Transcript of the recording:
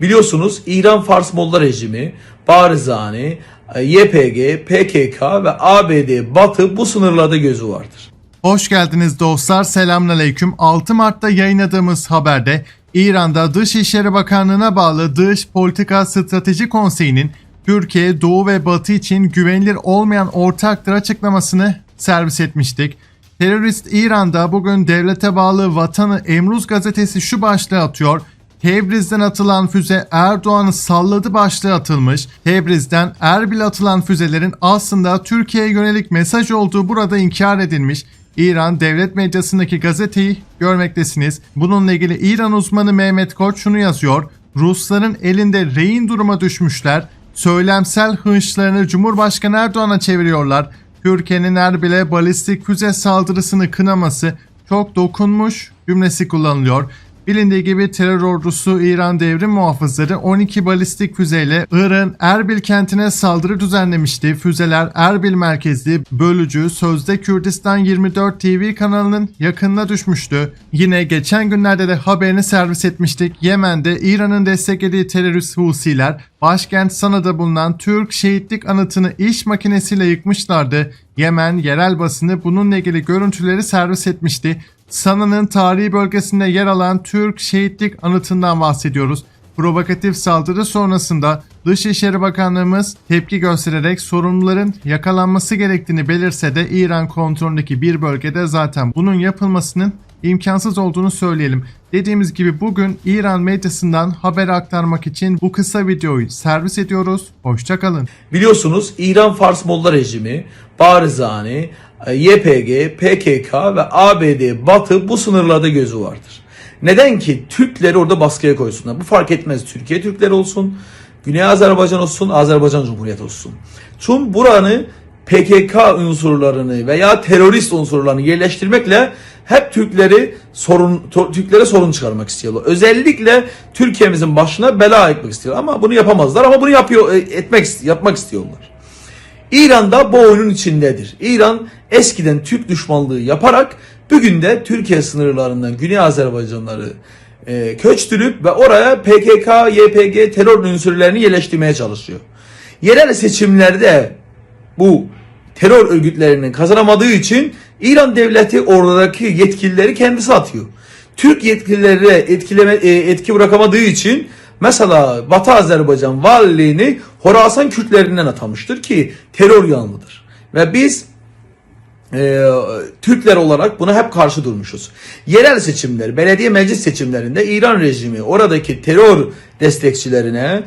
Biliyorsunuz İran Fars Molla rejimi, Barzani, YPG, PKK ve ABD Batı bu sınırlarda gözü vardır. Hoş geldiniz dostlar. Selamünaleyküm. 6 Mart'ta yayınladığımız haberde İran'da Dışişleri Bakanlığı'na bağlı Dış Politika Strateji Konseyi'nin Türkiye, Doğu ve Batı için güvenilir olmayan ortaktır açıklamasını servis etmiştik. Terörist İran'da bugün devlete bağlı Vatanı Emruz gazetesi şu başlığı atıyor. Tebriz'den atılan füze Erdoğan'ı salladı başlığı atılmış. Tebriz'den Erbil atılan füzelerin aslında Türkiye'ye yönelik mesaj olduğu burada inkar edilmiş. İran devlet medyasındaki gazeteyi görmektesiniz. Bununla ilgili İran uzmanı Mehmet Koç şunu yazıyor. Rusların elinde rehin duruma düşmüşler. Söylemsel hınçlarını Cumhurbaşkanı Erdoğan'a çeviriyorlar. Türkiye'nin Erbil'e balistik füze saldırısını kınaması çok dokunmuş cümlesi kullanılıyor. Bilindiği gibi terör ordusu İran devrim muhafızları 12 balistik füzeyle Irak'ın Erbil kentine saldırı düzenlemişti. Füzeler Erbil merkezli bölücü Sözde Kürdistan 24 TV kanalının yakınına düşmüştü. Yine geçen günlerde de haberini servis etmiştik. Yemen'de İran'ın desteklediği terörist Husiler başkent Sana'da bulunan Türk şehitlik anıtını iş makinesiyle yıkmışlardı. Yemen yerel basını bununla ilgili görüntüleri servis etmişti. Sana'nın tarihi bölgesinde yer alan Türk şehitlik anıtından bahsediyoruz. Provokatif saldırı sonrasında Dışişleri Bakanlığımız tepki göstererek sorumluların yakalanması gerektiğini belirse de İran kontrolündeki bir bölgede zaten bunun yapılmasının imkansız olduğunu söyleyelim. Dediğimiz gibi bugün İran medyasından haber aktarmak için bu kısa videoyu servis ediyoruz. Hoşçakalın. Biliyorsunuz İran Fars Molla rejimi, Barzani, YPG, PKK ve ABD Batı bu sınırlarda gözü vardır. Neden ki Türkleri orada baskıya koysunlar? Bu fark etmez. Türkiye Türkleri olsun, Güney Azerbaycan olsun, Azerbaycan Cumhuriyeti olsun. Çünkü buranı PKK unsurlarını veya terörist unsurlarını yerleştirmekle hep Türkleri sorun Türklere sorun çıkarmak istiyorlar. Özellikle Türkiye'mizin başına bela etmek istiyorlar ama bunu yapamazlar ama bunu yapıyor e, etmek yapmak istiyorlar. İran da bu oyunun içindedir. İran eskiden Türk düşmanlığı yaparak bugün de Türkiye sınırlarından Güney Azerbaycanları e, köçtürüp ve oraya PKK, YPG terör unsurlarını yerleştirmeye çalışıyor. Yerel seçimlerde bu terör örgütlerinin kazanamadığı için İran devleti oradaki yetkilileri kendisi atıyor. Türk yetkililere etkileme, e, etki bırakamadığı için mesela Batı Azerbaycan valiliğini Horasan Kürtlerinden atamıştır ki terör yanlıdır. Ve biz e, Türkler olarak buna hep karşı durmuşuz. Yerel seçimler, belediye meclis seçimlerinde İran rejimi oradaki terör destekçilerine